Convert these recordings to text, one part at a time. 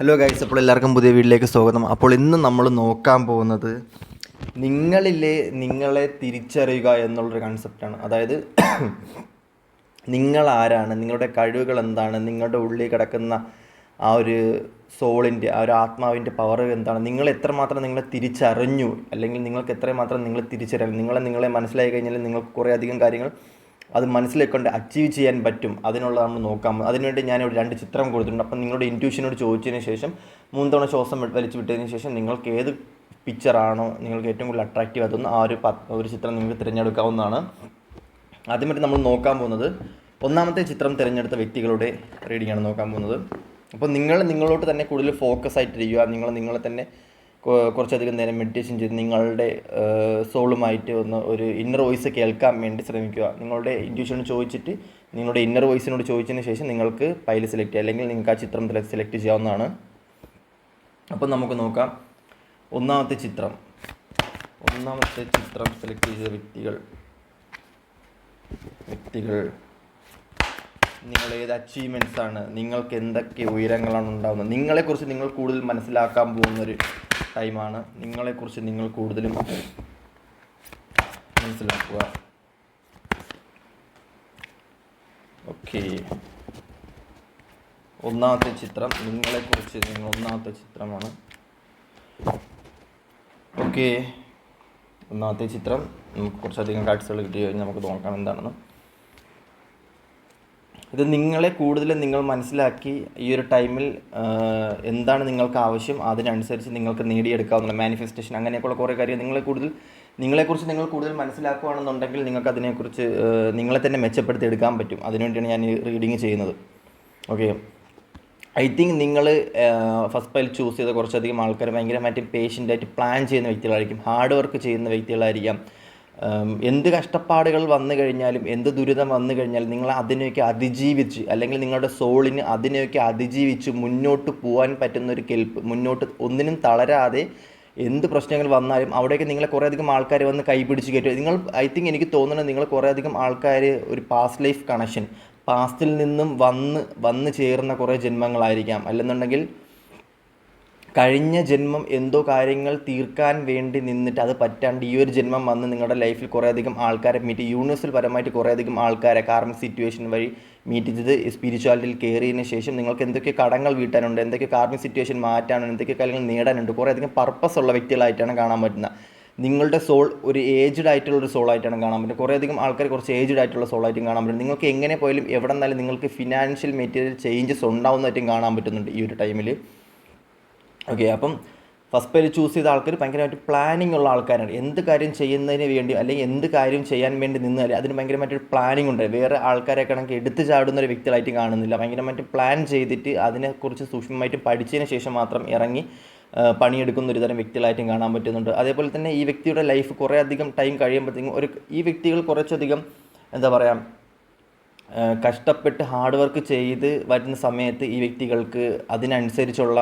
Hello guys അപ്പോൾ എല്ലാവർക്കും പുതിയ വീട്ടിലേക്ക് സ്വാഗതം. അപ്പോൾ ഇന്ന് നമ്മൾ നോക്കാൻ പോകുന്നത് നിങ്ങളിലെ നിങ്ങളെ തിരിച്ചറിയുക എന്നുള്ളൊരു കൺസെപ്റ്റാണ് അതായത് നിങ്ങൾ ആരാണ് നിങ്ങളുടെ കഴിവുകൾ എന്താണ് നിങ്ങളുടെ ഉള്ളിൽ കിടക്കുന്ന ആ ഒരു സോളിന്റെ ആ ഒരു ആത്മാവിന്റെ പവർ എന്താണ് നിങ്ങൾ എത്രമാത്രം നിങ്ങളെ തിരിച്ചറിഞ്ഞു അല്ലെങ്കിൽ നിങ്ങൾക്ക് എത്രമാത്രം നിങ്ങൾ തിരിച്ചറിയണം നിങ്ങളെ നിങ്ങളെ മനസ്സിലായി കഴിഞ്ഞാൽ നിങ്ങൾക്ക് കുറേ അധികം കാര്യങ്ങൾ അത് മനസ്സിലേക്കൊണ്ട് അച്ചീവ് ചെയ്യാൻ പറ്റും. അതിനുള്ള നമ്മൾ നോക്കാം. അതിനുവേണ്ടി ഞാൻ ഒരു രണ്ട് ചിത്രം കൊടുത്തിട്ടുണ്ട്. അപ്പം നിങ്ങളുടെ ഇന്റ്യൂഷനോട് ചോദിച്ചതിന് ശേഷം മൂന്ന് തവണ ശ്വാസം വലിച്ചു വിട്ടതിന് ശേഷം നിങ്ങൾക്ക് ഏത് പിക്ചറാണോ നിങ്ങൾക്ക് ഏറ്റവും കൂടുതൽ അട്രാക്റ്റീവ് അതൊന്ന് ആ ഒരു ഒരു ചിത്രം നിങ്ങൾക്ക് തിരഞ്ഞെടുക്കാവുന്നതാണ്. ആദ്യമായിട്ട് നമ്മൾ നോക്കാൻ പോകുന്നത് ഒന്നാമത്തെ ചിത്രം തിരഞ്ഞെടുത്ത വ്യക്തികളുടെ റീഡിംഗ് ആണ് നോക്കാൻ പോകുന്നത്. അപ്പോൾ നിങ്ങൾ നിങ്ങളോട്ട് തന്നെ കൂടുതൽ ഫോക്കസ് ആയിട്ടിരിക്കുക. നിങ്ങൾ നിങ്ങളെ തന്നെ കുറച്ചധികം നേരം മെഡിറ്റേഷൻ ചെയ്ത് നിങ്ങളുടെ സോളുമായിട്ട് ഒന്ന് ഒരു ഇന്നർ വോയിസ് കേൾക്കാൻ വേണ്ടി ശ്രമിക്കുക. നിങ്ങളുടെ ഇന്റ്യൂഷനോട് ചോദിച്ചിട്ട് നിങ്ങളുടെ ഇന്നർ വോയിസിനോട് ചോദിച്ചതിന് ശേഷം നിങ്ങൾക്ക് പൈൽ സെലക്ട് ചെയ്യുക അല്ലെങ്കിൽ നിങ്ങൾക്ക് ആ ചിത്രം സെലക്ട് ചെയ്യാവുന്നതാണ്. അപ്പോൾ നമുക്ക് നോക്കാം. ഒന്നാമത്തെ ചിത്രം. ഒന്നാമത്തെ ചിത്രം സെലക്ട് ചെയ്ത വ്യക്തികൾ. വ്യക്തികൾ. നിങ്ങൾ ഏത് അച്ചീവ്മെന്റ്സ് ആണ്? നിങ്ങൾക്ക് എന്തൊക്കെ ഉയരങ്ങളാണ് ഉണ്ടാകുന്നത് നിങ്ങളെക്കുറിച്ച് നിങ്ങൾ കൂടുതൽ മനസ്സിലാക്കാൻ പോകുന്നൊരു ടൈമാണ് നിങ്ങളെക്കുറിച്ച് നിങ്ങൾ കൂടുതലും മനസ്സിലാക്കുക. ഓക്കെ ഒന്നാമത്തെ ചിത്രം. നിങ്ങളെക്കുറിച്ച് നിങ്ങൾ ഒന്നാമത്തെ ചിത്രമാണ്. ഓക്കെ ഒന്നാമത്തെ ചിത്രം. നമുക്ക് കുറച്ചധികം കാഴ്ചകൾ കിട്ടി കഴിഞ്ഞാൽ നമുക്ക് നോക്കാം എന്താണെന്ന്. ഇത് നിങ്ങളെ കൂടുതൽ നിങ്ങൾ മനസ്സിലാക്കി ഈ ഒരു ടൈമിൽ എന്താണ് നിങ്ങൾക്ക് ആവശ്യം അതിനനുസരിച്ച് നിങ്ങൾക്ക് നേടിയെടുക്കാവുന്ന മാനിഫെസ്റ്റേഷൻ അങ്ങനെയൊക്കെയുള്ള കുറേ കാര്യം നിങ്ങളെ കൂടുതൽ നിങ്ങളെക്കുറിച്ച് നിങ്ങൾ കൂടുതൽ മനസ്സിലാക്കുകയാണെന്നുണ്ടെങ്കിൽ നിങ്ങൾക്ക് അതിനെക്കുറിച്ച് നിങ്ങളെ തന്നെ മെച്ചപ്പെടുത്തി എടുക്കാൻ പറ്റും. അതിനുവേണ്ടിയാണ് ഞാൻ റീഡിങ് ചെയ്യുന്നത്. ഓക്കെ ഐ തിങ്ക് നിങ്ങൾ ഫസ്റ്റ് പൈൽ ചൂസ് ചെയ്ത കുറച്ചധികം ആൾക്കാർ ഭയങ്കരമായിട്ട് പേഷ്യന്റായിട്ട് പ്ലാൻ ചെയ്യുന്ന വ്യക്തികളായിരിക്കും. ഹാർഡ് വർക്ക് ചെയ്യുന്ന വ്യക്തികളായിരിക്കാം. എന്ത് കഷ്ടപ്പാടുകൾ വന്നു കഴിഞ്ഞാലും എന്ത് ദുരിതം വന്നു കഴിഞ്ഞാലും നിങ്ങൾ അതിനെയൊക്കെ അതിജീവിച്ച് അല്ലെങ്കിൽ നിങ്ങളുടെ സോളിന് അതിനെയൊക്കെ അതിജീവിച്ച് മുന്നോട്ട് പോകാൻ പറ്റുന്ന ഒരു കെൽപ്പ് മുന്നോട്ട് ഒന്നിനും തളരാതെ എന്ത് പ്രശ്നങ്ങൾ വന്നാലും അവിടേക്ക് നിങ്ങളെ കുറേയധികം ആൾക്കാർ വന്ന് കൈപിടിച്ച് കയറ്റും. നിങ്ങൾ ഐ തിങ്ക് എനിക്ക് തോന്നുന്നത് നിങ്ങൾ കുറേയധികം ആൾക്കാർ ഒരു പാസ്റ്റ് ലൈഫ് കണക്ഷൻ പാസ്റ്റിൽ നിന്നും വന്ന് വന്ന് ചേർന്ന കുറേ ജന്മങ്ങളായിരിക്കാം. അല്ലെന്നുണ്ടെങ്കിൽ കഴിഞ്ഞ ജന്മം എന്തോ കാര്യങ്ങൾ തീർക്കാൻ വേണ്ടി നിന്നിട്ട് അത് പറ്റാണ്ട് ഈ ഒരു ജന്മം വന്ന് നിങ്ങളുടെ ലൈഫിൽ കുറേയധികം ആൾക്കാരെ മീറ്റ് യൂണിവേഴ്സൽ പരമായിട്ട് കുറേയധികം ആൾക്കാരെ കാർമിക് സിറ്റുവേഷൻ വഴി മീറ്റ് ചെയ്ത് സ്പിരിച്വാലിറ്റിയിൽ കയറിയതിന് ശേഷം നിങ്ങൾക്ക് എന്തൊക്കെ കടങ്ങൾ വീട്ടാനുണ്ട് എന്തൊക്കെ കാർമിക് സിറ്റുവേഷൻ മാറ്റാനുണ്ട് എന്തൊക്കെ കാര്യങ്ങൾ നേടാനുണ്ട് കുറേയധികം പർപ്പസ് ഉള്ള വ്യക്തികളായിട്ടാണ് കാണാൻ പറ്റുന്നത്. നിങ്ങളുടെ സോൾ ഒരു ഏജ്ഡ് ആയിട്ടുള്ള ഒരു സോൾ ആയിട്ടാണ് കാണാൻ പറ്റുന്നത്. കുറേയധികം ആൾക്കാർ കുറച്ച് ഏജ്ഡ് ആയിട്ടുള്ള സോൾ ആയിട്ടും കാണാൻ പറ്റും. നിങ്ങൾക്ക് എങ്ങനെ പോയാലും എവിടെ നിന്നാലും നിങ്ങൾക്ക് ഫിനാൻഷ്യൽ മെറ്റീരിയൽ ചേഞ്ചസ് ഉണ്ടാവുന്നതായിട്ടും കാണാൻ പറ്റുന്നുണ്ട് ഈ ഒരു ടൈമിൽ ഓക്കെ അപ്പം ഫസ്റ്റ് പേര് ചൂസ് ചെയ്ത ആൾക്കാർ ഭയങ്കരമായിട്ട് പ്ലാനിങ് ഉള്ള ആൾക്കാരാണ്. എന്ത് കാര്യം ചെയ്യുന്നതിന് വേണ്ടി അല്ലെങ്കിൽ എന്ത് കാര്യം ചെയ്യാൻ വേണ്ടി നിന്നാൽ അതിന് ഭയങ്കരമായിട്ടൊരു പ്ലാനിങ് ഉണ്ട്. വേറെ ആൾക്കാരെ കണക്ക് എടുത്തു ചാടുന്ന ഒരു വ്യക്തികളായിട്ട് കാണുന്നില്ല. ഭയങ്കരമായിട്ട് പ്ലാൻ ചെയ്തിട്ട് അതിനെക്കുറിച്ച് സൂക്ഷ്മമായിട്ട് പഠിച്ചതിന് ശേഷം മാത്രം ഇറങ്ങി പണിയെടുക്കുന്ന ഒരു തരം വ്യക്തികളായിട്ടും കാണാൻ പറ്റുന്നുണ്ട്. അതേപോലെ തന്നെ ഈ വ്യക്തിയുടെ ലൈഫ് കുറേ അധികം ടൈം കഴിയുമ്പോഴത്തേക്കും ഒരു ഈ വ്യക്തികൾ കുറച്ചധികം എന്താ പറയുക കഷ്ടപ്പെട്ട് ഹാർഡ് വർക്ക് ചെയ്ത് വരുന്ന സമയത്ത് ഈ വ്യക്തികൾക്ക് അതിനനുസരിച്ചുള്ള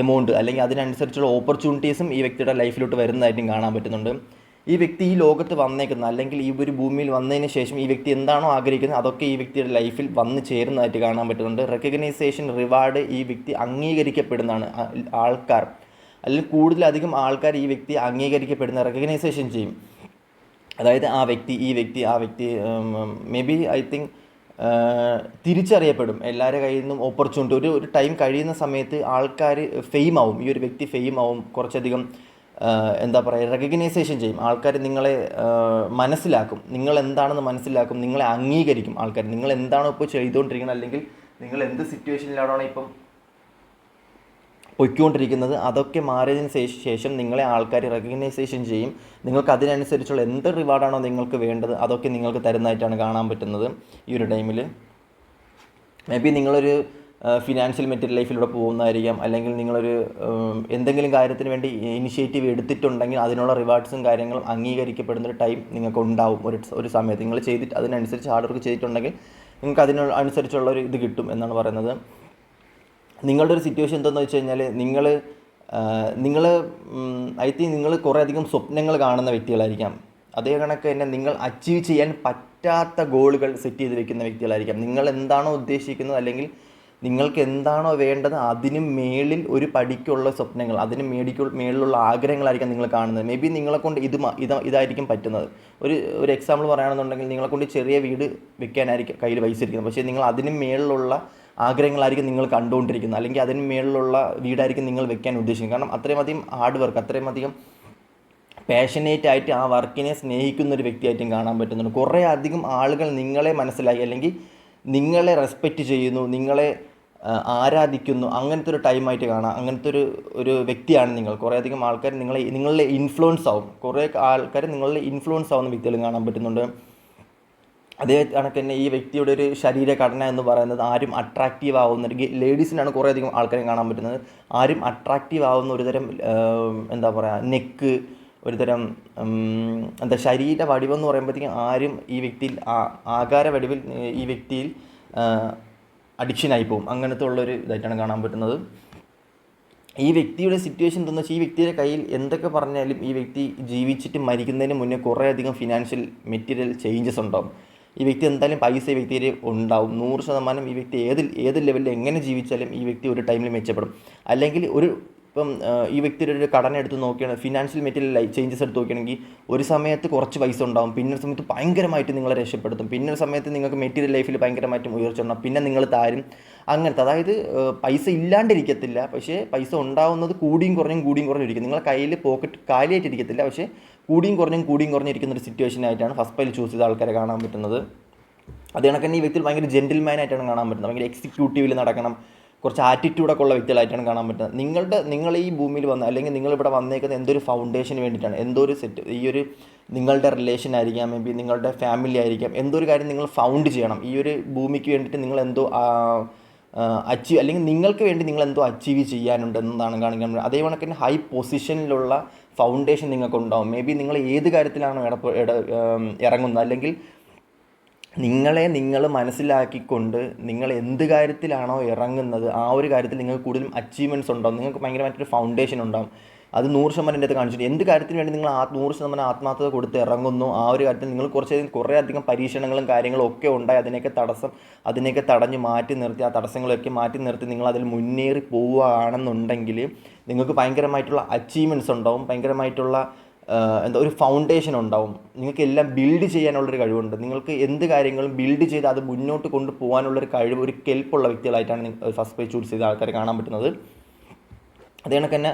എമൗണ്ട് അല്ലെങ്കിൽ അതിനനുസരിച്ചുള്ള ഓപ്പർച്യൂണിറ്റീസും ഈ വ്യക്തിയുടെ ലൈഫിലോട്ട് വരുന്നതായിട്ടും കാണാൻ പറ്റുന്നുണ്ട്. ഈ വ്യക്തി ഈ ലോകത്ത് വന്നേക്കുന്ന അല്ലെങ്കിൽ ഈ ഒരു ഭൂമിയിൽ വന്നതിന് ശേഷം ഈ വ്യക്തി എന്താണോ ആഗ്രഹിക്കുന്നത് അതൊക്കെ ഈ വ്യക്തിയുടെ ലൈഫിൽ വന്ന് ചേരുന്നതായിട്ട് കാണാൻ പറ്റുന്നുണ്ട്. റെക്കഗ്നൈസേഷൻ റിവാർഡ് ഈ വ്യക്തി അംഗീകരിക്കപ്പെടുന്നതാണ് ആൾക്കാർ. അല്ലെങ്കിൽ കൂടുതലധികം ആൾക്കാർ ഈ വ്യക്തി അംഗീകരിക്കപ്പെടുന്ന റെക്കഗ്നൈസേഷൻ ചെയ്യും. അതായത് ആ വ്യക്തി ഈ വ്യക്തി ആ വ്യക്തി മേ ബി ഐ തിങ്ക് തിരിച്ചറിയപ്പെടും. എല്ലാവരുടെ കയ്യിൽ നിന്നും ഓപ്പർച്യൂണിറ്റി ഒരു ഒരു ടൈം കഴിയുന്ന സമയത്ത് ആൾക്കാർ ഫെയിം ആവും. ഈ ഒരു വ്യക്തി ഫെയിം ആവും. കുറച്ചധികം എന്താ പറയുക റെക്കഗ്നൈസേഷൻ ചെയ്യും. ആൾക്കാർ നിങ്ങളെ മനസ്സിലാക്കും. നിങ്ങൾ എന്താണെന്ന് മനസ്സിലാക്കും. നിങ്ങളെ അംഗീകരിക്കും ആൾക്കാർ നിങ്ങൾ എന്താണോ ഇപ്പോൾ ചെയ്തുകൊണ്ടിരിക്കുന്നത് അല്ലെങ്കിൽ നിങ്ങൾ എന്ത് സിറ്റുവേഷനിലാണോ ഇപ്പം പൊയ്ക്കൊണ്ടിരിക്കുന്നത്. അതൊക്കെ മാറിയതിന് ശേഷ- നിങ്ങളെ ആൾക്കാർ റെക്കഗ്നൈസേഷൻ ചെയ്യും. നിങ്ങൾക്ക് അതിനനുസരിച്ചുള്ള എന്ത് റിവാർഡാണോ നിങ്ങൾക്ക് വേണ്ടത് അതൊക്കെ നിങ്ങൾക്ക് തരുന്നതായിട്ടാണ് കാണാൻ പറ്റുന്നത് ഈ ഒരു ടൈമിൽ മേ ബി നിങ്ങളൊരു ഫിനാൻഷ്യൽ മെറ്റീരിയൽ ലൈഫിലൂടെ പോകുന്നതായിരിക്കാം. അല്ലെങ്കിൽ നിങ്ങളൊരു എന്തെങ്കിലും കാര്യത്തിന് വേണ്ടി ഇനിഷ്യേറ്റീവ് എടുത്തിട്ടുണ്ടെങ്കിൽ അതിനുള്ള റിവാർഡ്സും കാര്യങ്ങളും അംഗീകരിക്കപ്പെടുന്ന ഒരു ടൈം നിങ്ങൾക്ക് ഉണ്ടാവും. ഒരു ഒരു സമയത്ത് നിങ്ങൾ ചെയ്തിട്ട് അതിനനുസരിച്ച് ഹാർഡ് വർക്ക് ചെയ്തിട്ടുണ്ടെങ്കിൽ നിങ്ങൾക്ക് അതിനനുസരിച്ചുള്ള ഒരു ഇത് കിട്ടും എന്നാണ് പറയുന്നത്. നിങ്ങളുടെ ഒരു സിറ്റുവേഷൻ എന്താണെന്ന് വെച്ച് കഴിഞ്ഞാൽ നിങ്ങൾ നിങ്ങൾ ഐ തിങ്ക് നിങ്ങൾ കുറേ അധികം സ്വപ്നങ്ങൾ കാണുന്ന വ്യക്തികളായിരിക്കാം. അതേ കണക്ക് തന്നെ നിങ്ങൾ അച്ചീവ് ചെയ്യാൻ പറ്റാത്ത ഗോളുകൾ സെറ്റ് ചെയ്ത് വെക്കുന്ന വ്യക്തികളായിരിക്കാം. നിങ്ങൾ എന്താണോ ഉദ്ദേശിക്കുന്നത് അല്ലെങ്കിൽ നിങ്ങൾക്ക് എന്താണോ വേണ്ടത് അതിന് മേളിൽ ഒരു പടിക്കുള്ള സ്വപ്നങ്ങൾ അതിന് മേടിക്കു മേളിലുള്ള ആഗ്രഹങ്ങളായിരിക്കും നിങ്ങൾ കാണുന്നത്. മേ ബി നിങ്ങളെക്കൊണ്ട് ഇത് ഇത് ഇതായിരിക്കും പറ്റുന്നത്. ഒരു ഒരു എക്സാമ്പിൾ പറയുകയാണെന്നുണ്ടെങ്കിൽ നിങ്ങളെക്കൊണ്ട് ചെറിയ വീട് വെക്കാനായിരിക്കും കയ്യിൽ പൈസ പക്ഷേ നിങ്ങൾ അതിന് മേളിലുള്ള ആഗ്രഹങ്ങളായിരിക്കും നിങ്ങൾ കണ്ടുകൊണ്ടിരിക്കുന്നത്. അല്ലെങ്കിൽ അതിന് മേളിലുള്ള വീടായിരിക്കും നിങ്ങൾ വെക്കാൻ ഉദ്ദേശിക്കുന്നത്. കാരണം അത്രയും അധികം ഹാർഡ് വർക്ക് അത്രയും അധികം പാഷനേറ്റ് ആയിട്ട് ആ വർക്കിനെ സ്നേഹിക്കുന്ന ഒരു വ്യക്തിയായിട്ടും കാണാൻ പറ്റുന്നുണ്ട്. കുറേ അധികം ആളുകൾ നിങ്ങളെ മനസ്സിലാക്കി അല്ലെങ്കിൽ നിങ്ങളെ റെസ്പെക്റ്റ് ചെയ്യുന്നു നിങ്ങളെ ആരാധിക്കുന്നു. അങ്ങനത്തെ ഒരു ടൈമായിട്ട് കാണാം. അങ്ങനത്തെ ഒരു ഒരു വ്യക്തിയാണ് നിങ്ങൾ. കുറേ അധികം ആൾക്കാർ നിങ്ങളെ നിങ്ങളുടെ ഇൻഫ്ലുവൻസ് ആവും. കുറേ ആൾക്കാർ നിങ്ങളുടെ ഇൻഫ്ലുവൻസ് ആവുന്ന വ്യക്തികളും കാണാൻ പറ്റുന്നുണ്ട്. അതേ കണക്ക് തന്നെ ഈ വ്യക്തിയുടെ ഒരു ശരീരഘടന എന്ന് പറയുന്നത് ആരും അട്രാക്റ്റീവ് ആവുന്ന ഒരു ലേഡീസിനാണ് കുറേയധികം ആൾക്കാരെ കാണാൻ പറ്റുന്നത്. ആരും അട്രാക്റ്റീവ് ആവുന്ന ഒരുതരം എന്താ പറയുക നെക്ക് ഒരുതരം എന്താ ശരീര വടിവെന്ന് പറയുമ്പോഴത്തേക്കും ആരും ഈ വ്യക്തിയിൽ ആകാര വടിവിൽ ഈ വ്യക്തിയിൽ അഡിക്ഷനായി പോകും. അങ്ങനത്തെ ഉള്ളൊരു ഇതായിട്ടാണ് കാണാൻ പറ്റുന്നത്. ഈ വ്യക്തിയുടെ സിറ്റുവേഷൻ എന്താണെന്ന് വെച്ചാൽ ഈ വ്യക്തിയുടെ കയ്യിൽ എന്തൊക്കെ പറഞ്ഞാലും ഈ വ്യക്തി ജീവിച്ചിട്ട് മരിക്കുന്നതിന് മുന്നേ കുറേയധികം ഫിനാൻഷ്യൽ മെറ്റീരിയൽ ചേഞ്ചസ് ഉണ്ടാവും. ഈ വ്യക്തി എന്തായാലും പൈസ ഈ വ്യക്തിയിൽ ഉണ്ടാവും. നൂറ് ശതമാനം ഈ വ്യക്തി ഏത് ഏത് ലെവലിൽ എങ്ങനെ ജീവിച്ചാലും ഈ വ്യക്തി ഒരു ടൈമിൽ മെച്ചപ്പെടും. അല്ലെങ്കിൽ ഒരു ഇപ്പം ഈ വ്യക്തിയുടെ ഒരു കടന എടുത്ത് നോക്കുകയാണ് ഫിനാൻഷ്യൽ മെറ്റീരിയൽ ചേഞ്ചസ് എടുത്ത് നോക്കുകയാണെങ്കിൽ ഒരു സമയത്ത് കുറച്ച് പൈസ ഉണ്ടാവും. പിന്നൊരു സമയത്ത് ഭയങ്കരമായിട്ട് നിങ്ങളെ രക്ഷപ്പെടുത്തും. പിന്നൊരു സമയത്ത് നിങ്ങൾക്ക് മെറ്റീരിയൽ ലൈഫിൽ ഭയങ്കരമായിട്ടും ഉയർച്ച ഉണ്ടാവും. പിന്നെ നിങ്ങൾ താരും. അങ്ങനത്തെ അതായത് പൈസ ഇല്ലാണ്ടിരിക്കത്തില്ല. പക്ഷേ പൈസ ഉണ്ടാവുന്നത് കൂടിയും കുറഞ്ഞും കൂടിയും കുറഞ്ഞും ഇരിക്കും. നിങ്ങളെ കയ്യിൽ പോക്കറ്റ് കാലിയായിട്ടിരിക്കത്തില്ല. പക്ഷേ കൂടിയും കുറഞ്ഞും കൂടിയും കുറഞ്ഞിരിക്കുന്ന ഒരു സിറ്റുവേഷൻ ആയിട്ടാണ് ഫസ്റ്റ് പൈൽ ചൂസ് ചെയ്ത ആൾക്കാരെ കാണാൻ പറ്റുന്നത്. അത് കണക്ക് തന്നെ ഈ വ്യക്തി ഭയങ്കര ജെന്റിൽമാൻ ആയിട്ടാണ് കാണാൻ പറ്റുന്നത്. ഭയങ്കര എക്സിക്യൂട്ടീവിൽ നടക്കണം. കുറച്ച് ആറ്റിറ്റ്യൂഡൊക്കെ ഉള്ള വ്യക്തികളായിട്ടാണ് കാണാൻ പറ്റുന്നത്. നിങ്ങളുടെ നിങ്ങൾ ഈ ഭൂമിയിൽ വന്ന അല്ലെങ്കിൽ നിങ്ങൾ ഇവിടെ വന്നേക്കുന്നത് എന്തൊരു ഫൗണ്ടേഷന് വേണ്ടിയിട്ടാണ് എന്തോ ഒരു സെറ്റ് ഈ ഒരു നിങ്ങളുടെ റിലേഷൻ ആയിരിക്കാം മേ ബി നിങ്ങളുടെ ഫാമിലി ആയിരിക്കാം എന്തോ ഒരു കാര്യം നിങ്ങൾ ഫൗണ്ട് ചെയ്യണം. ഈ ഒരു ഭൂമിക്ക് വേണ്ടിയിട്ട് നിങ്ങൾ എന്തോ അച്ചീവ് അല്ലെങ്കിൽ നിങ്ങൾക്ക് വേണ്ടി നിങ്ങൾ എന്തോ അച്ചീവ് ചെയ്യാനുണ്ട് എന്നതാണ് കാണിക്കാൻ അതേ കണക്കിന് ഹൈ പൊസിഷനിലുള്ള ഫൗണ്ടേഷൻ നിങ്ങൾക്ക് ഉണ്ടാവും മേ ബി നിങ്ങൾ ഏത് കാര്യത്തിലാണ് ഇറങ്ങുന്നത്. അല്ലെങ്കിൽ നിങ്ങളെ നിങ്ങൾ മനസ്സിലാക്കിക്കൊണ്ട് നിങ്ങൾ എന്ത് കാര്യത്തിലാണോ ഇറങ്ങുന്നത് ആ ഒരു കാര്യത്തിൽ നിങ്ങൾക്ക് കൂടുതലും അച്ചീവ്മെന്റ്സ് ഉണ്ടാവും. നിങ്ങൾക്ക് ഭയങ്കരമായിട്ടൊരു ഫൗണ്ടേഷൻ ഉണ്ടാവും. അത് നൂറ് ശതമാനം എന്റെ അടുത്ത് കാണിച്ചിട്ട് എന്ത് കാര്യത്തിന് വേണ്ടി നിങ്ങൾ ആ നൂറ് ശതമാനം ആത്മാർത്ഥത കൊടുത്ത് ഇറങ്ങുന്നു ആ ഒരു കാര്യത്തിൽ നിങ്ങൾ കുറച്ച് കുറേ അധികം പരീക്ഷണങ്ങളും കാര്യങ്ങളും ഒക്കെ ഉണ്ടായി അതിനെയൊക്കെ തടസ്സം അതിനെയൊക്കെ തടഞ്ഞ് മാറ്റി നിർത്തി ആ തടസ്സങ്ങളൊക്കെ മാറ്റി നിർത്തി നിങ്ങൾ അതിൽ മുന്നേറി പോവുകയാണെന്നുണ്ടെങ്കിൽ നിങ്ങൾക്ക് ഭയങ്കരമായിട്ടുള്ള അച്ചീവ്മെന്റ്സ് ഉണ്ടാവും ഭയങ്കരമായിട്ടുള്ള എന്താ ഒരു ഫൗണ്ടേഷൻ ഉണ്ടാവും. നിങ്ങൾക്ക് എല്ലാം ബിൽഡ് ചെയ്യാനുള്ളൊരു കഴിവുണ്ട്. നിങ്ങൾക്ക് എന്ത് കാര്യങ്ങളും ബിൽഡ് ചെയ്ത് അത് മുന്നോട്ട് കൊണ്ടുപോകാനുള്ളൊരു കഴിവ് ഒരു കെൽപ്പുള്ള വ്യക്തികളായിട്ടാണ് ഫസ്റ്റ് പേജ് ചൂസ് ചെയ്ത ആൾക്കാരെ കാണാൻ പറ്റുന്നത്. അതേ കണക്ക് തന്നെ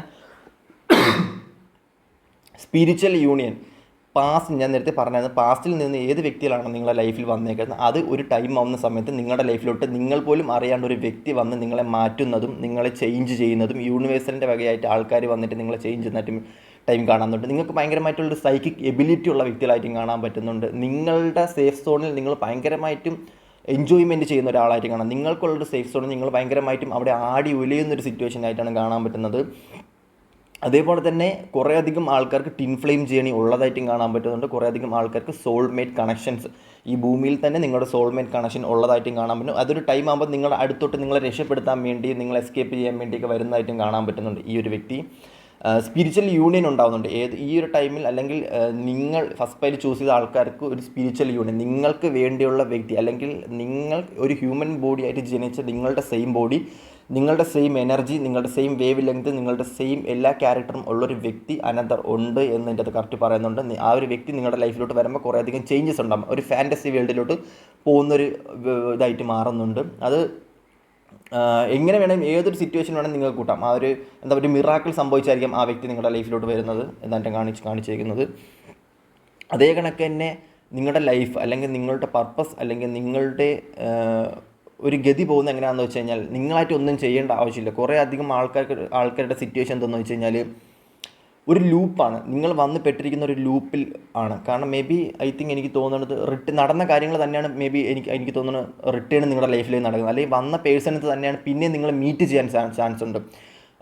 സ്പിരിച്വൽ യൂണിയൻ പാസ്റ്റ് ഞാൻ നേരത്തെ പറഞ്ഞായിരുന്നു പാസ്റ്റിൽ നിന്ന് ഏത് വ്യക്തികളാണ് നിങ്ങളുടെ ലൈഫിൽ വന്നേക്കുന്നത്? അത് ഒരു ടൈം ആവുന്ന സമയത്ത് നിങ്ങളുടെ ലൈഫിലോട്ട് നിങ്ങൾ പോലും അറിയാണ്ട് ഒരു വ്യക്തി വന്ന് നിങ്ങളെ മാറ്റുന്നതും നിങ്ങളെ ചേഞ്ച് ചെയ്യുന്നതും യൂണിവേഴ്സലിന്റെ വകയായിട്ട് ആൾക്കാർ വന്നിട്ട് നിങ്ങളെ ചേഞ്ച് ചെയ്യുന്ന ടൈം കാണാനുണ്ട്. നിങ്ങൾക്ക് ഭയങ്കരമായിട്ടുള്ളൊരു സൈക്കിക് എബിലിറ്റി ഉള്ള വ്യക്തികളായിട്ടും കാണാൻ പറ്റുന്നുണ്ട്. നിങ്ങളുടെ സേഫ് സോണിൽ നിങ്ങൾ ഭയങ്കരമായിട്ടും എൻജോയ്മെന്റ് ചെയ്യുന്ന ഒരാളായിട്ട് കാണാം. നിങ്ങൾക്കുള്ളൊരു സേഫ് സോണിൽ നിങ്ങൾ ഭയങ്കരമായിട്ടും അവിടെ ആടി ഉലയുന്ന ഒരു സിറ്റുവേഷൻ ആയിട്ടാണ് കാണാൻ പറ്റുന്നത്. അതേപോലെ തന്നെ കുറേയധികം ആൾക്കാർക്ക് ടിൻ ഫ്ലെയിം ജേണി ഉള്ളതായിട്ടും കാണാൻ പറ്റുന്നുണ്ട്. കുറേയധികം ആൾക്കാർക്ക് സോൾമേറ്റ് കണക്ഷൻസ് ഈ ഭൂമിയിൽ തന്നെ നിങ്ങളുടെ സോൾമേറ്റ് കണക്ഷൻ ഉള്ളതായിട്ടും കാണാൻ പറ്റും. അതൊരു ടൈം ആകുമ്പോൾ നിങ്ങളുടെ അടുത്തോട്ട് നിങ്ങളെ രക്ഷപ്പെടുത്താൻ വേണ്ടി നിങ്ങളെ എസ്കേപ്പ് ചെയ്യാൻ വേണ്ടിയൊക്കെ വരുന്നതായിട്ടും കാണാൻ പറ്റുന്നുണ്ട് ഈ ഒരു വ്യക്തി. സ്പിരിച്വൽ യൂണിയൻ ഉണ്ടാകുന്നുണ്ട് ഏത് ഈ ഒരു ടൈമിൽ അല്ലെങ്കിൽ നിങ്ങൾ ഫസ്റ്റ് പൈൽ ചൂസ് ചെയ്ത ആൾക്കാർക്ക് ഒരു സ്പിരിച്വൽ യൂണിയൻ നിങ്ങൾക്ക് വേണ്ടിയുള്ള വ്യക്തി അല്ലെങ്കിൽ നിങ്ങൾ ഒരു ഹ്യൂമൻ ബോഡി ആയിട്ട് ജനിച്ച നിങ്ങളുടെ സെയിം ബോഡി നിങ്ങളുടെ സെയിം എനർജി നിങ്ങളുടെ സെയിം വേവ് ലെങ്ത് നിങ്ങളുടെ സെയിം എല്ലാ ക്യാരക്ടറും ഉള്ളൊരു വ്യക്തി അനന്തർ ഉണ്ട് എന്ന് എന്റെ അത് കറക്റ്റ് പറയുന്നുണ്ട്. ആ ഒരു വ്യക്തി നിങ്ങളുടെ ലൈഫിലോട്ട് വരുമ്പോൾ കുറേയധികം ചേഞ്ചസ് ഉണ്ടാകും ഒരു ഫാന്റസി വേൾഡിലോട്ട് പോകുന്നൊരു ഇതായിട്ട് മാറുന്നുണ്ട്. അത് എങ്ങനെ വേണമെങ്കിലും ഏതൊരു സിറ്റുവേഷൻ വേണമെങ്കിൽ നിങ്ങൾക്ക് കൂട്ടാം. ആ ഒരു എന്താ ഒരു മിറാക്കിൾ സംഭവിച്ചായിരിക്കും ആ വ്യക്തി നിങ്ങളുടെ ലൈഫിലോട്ട് വരുന്നത് എന്നാണ് കാണിച്ച് കാണിച്ചിരിക്കുന്നത് അതേ കണക്ക് തന്നെ നിങ്ങളുടെ ലൈഫ് അല്ലെങ്കിൽ നിങ്ങളുടെ പർപ്പസ് അല്ലെങ്കിൽ നിങ്ങളുടെ ഒരു ഗതി പോകുന്നത് എങ്ങനെയാണെന്ന് വെച്ച് കഴിഞ്ഞാൽ നിങ്ങളായിട്ട് ഒന്നും ചെയ്യേണ്ട ആവശ്യമില്ല. കുറേ അധികം ആൾക്കാർ ആൾക്കാരുടെ സിറ്റുവേഷൻ എന്തെന്ന് വെച്ച് കഴിഞ്ഞാൽ ഒരു ലൂപ്പാണ് നിങ്ങൾ വന്ന് പെട്ടിരിക്കുന്ന ഒരു ലൂപ്പിൽ ആണ്. കാരണം മേ ബി ഐ തിങ്ക് എനിക്ക് തോന്നുന്നത് റിട്ട് നടന്ന കാര്യങ്ങൾ തന്നെയാണ് മേ ബി എനിക്ക് എനിക്ക് തോന്നുന്നത് റിട്ടേൺ നിങ്ങളുടെ ലൈഫിലേക്ക് നടക്കുന്നത്. അല്ലെങ്കിൽ വന്ന പേഴ്സണിൽ തന്നെയാണ് പിന്നെ നിങ്ങൾ മീറ്റ് ചെയ്യാൻ ചാൻസ് ഉണ്ട്.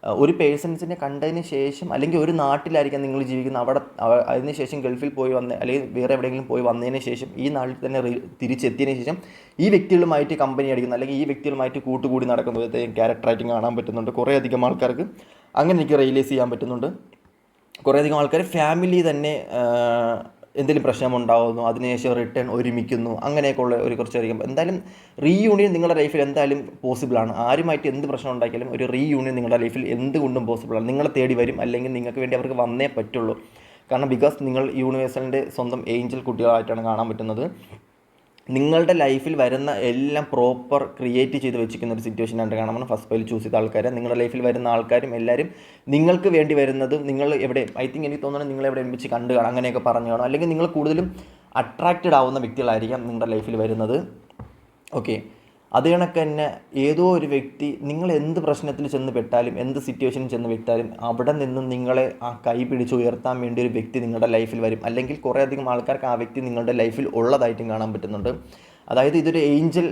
ഒരു പേഴ്സൺസിനെ കണ്ടതിന് ശേഷം അല്ലെങ്കിൽ ഒരു നാട്ടിലായിരിക്കാം നിങ്ങൾ ജീവിക്കുന്നത്. അവിടെ അവ- അതിന് ശേഷം ഗൾഫിൽ പോയി വന്ന് അല്ലെങ്കിൽ വേറെ എവിടെയെങ്കിലും പോയി വന്നതിന് ശേഷം ഈ നാട്ടിൽ തന്നെ തിരിച്ചെത്തിയതിനു ശേഷം ഈ വ്യക്തികളുമായിട്ട് കമ്പനി അടിക്കുന്നു. അല്ലെങ്കിൽ ഈ വ്യക്തികളുമായിട്ട് കൂട്ടുകൂടി നടക്കുന്ന വിധത്തെ ക്യാരക്ടറായിട്ട് കാണാൻ പറ്റുന്നുണ്ട് കുറേ അധികം ആൾക്കാർക്ക്. അങ്ങനെ എനിക്ക് റിയലൈസ് ചെയ്യാൻ പറ്റുന്നുണ്ട്. കുറേയധികം ആൾക്കാർ ഫാമിലി തന്നെ എന്തെങ്കിലും പ്രശ്നമുണ്ടാകുന്നു അതിനുശേഷം റിട്ടേൺ ഒരുമിക്കുന്നു അങ്ങനെയൊക്കെ ഉള്ള ഒരു കുറച്ച് അറിയാം എന്തായാലും റീയൂണിയൻ നിങ്ങളുടെ ലൈഫിൽ എന്തായാലും പോസിബിളാണ് ആരുമായിട്ട് എന്ത് പ്രശ്നം ഉണ്ടാക്കിയാലും ഒരു റീയൂണിയൻ നിങ്ങളുടെ ലൈഫിൽ എന്തുകൊണ്ടും പോസിബിളാണ് നിങ്ങളെ തേടി വരും അല്ലെങ്കിൽ നിങ്ങൾക്ക് വേണ്ടി അവർക്ക് വന്നേ പറ്റുള്ളൂ. കാരണം ബിക്കോസ് നിങ്ങൾ യൂണിവേഴ്സലിന്റെ സ്വന്തം ഏഞ്ചൽ കുട്ടികളായിട്ടാണ് കാണാൻ പറ്റുന്നത്. നിങ്ങളുടെ ലൈഫിൽ വരുന്ന എല്ലാം പ്രോപ്പർ ക്രിയേറ്റ് ചെയ്ത് വെച്ചിരിക്കുന്ന ഒരു സിറ്റുവേഷൻ സിറ്റുവേഷനായിട്ട് കാണാൻ ഫസ്റ്റ് പൈൽ ചൂസ് ചെയ്ത ആൾക്കാരെ. നിങ്ങളുടെ ലൈഫിൽ വരുന്ന ആൾക്കാരും എല്ലാവരും നിങ്ങൾക്ക് വേണ്ടി വരുന്നതും നിങ്ങൾ എവിടെ ഐ തിങ്ക് എനിക്ക് തോന്നുന്നത് നിങ്ങൾ എവിടെ ഒരുമിച്ച് കണ്ടു കാണാം അങ്ങനെയൊക്കെ പറഞ്ഞു കാണാം. അല്ലെങ്കിൽ നിങ്ങൾ കൂടുതലും അട്രാക്റ്റഡ് ആവുന്ന വ്യക്തികളായിരിക്കാം നിങ്ങളുടെ ലൈഫിൽ വരുന്നത്. ഓക്കെ അത് കണക്ക് തന്നെ ഏതോ ഒരു വ്യക്തി നിങ്ങൾ എന്ത് പ്രശ്നത്തിൽ ചെന്ന് പെട്ടാലും എന്ത് സിറ്റുവേഷനിൽ ചെന്ന് പെട്ടാലും അവിടെ നിന്നും നിങ്ങളെ ആ കൈ പിടിച്ച് ഉയർത്താൻ വേണ്ടി ഒരു വ്യക്തി നിങ്ങളുടെ ലൈഫിൽ വരും. അല്ലെങ്കിൽ കുറേ അധികം ആൾക്കാർക്ക് ആ വ്യക്തി നിങ്ങളുടെ ലൈഫിൽ ഉള്ളതായിട്ടും കാണാൻ പറ്റുന്നുണ്ട്. അതായത് ഇതൊരു ഏഞ്ചൽ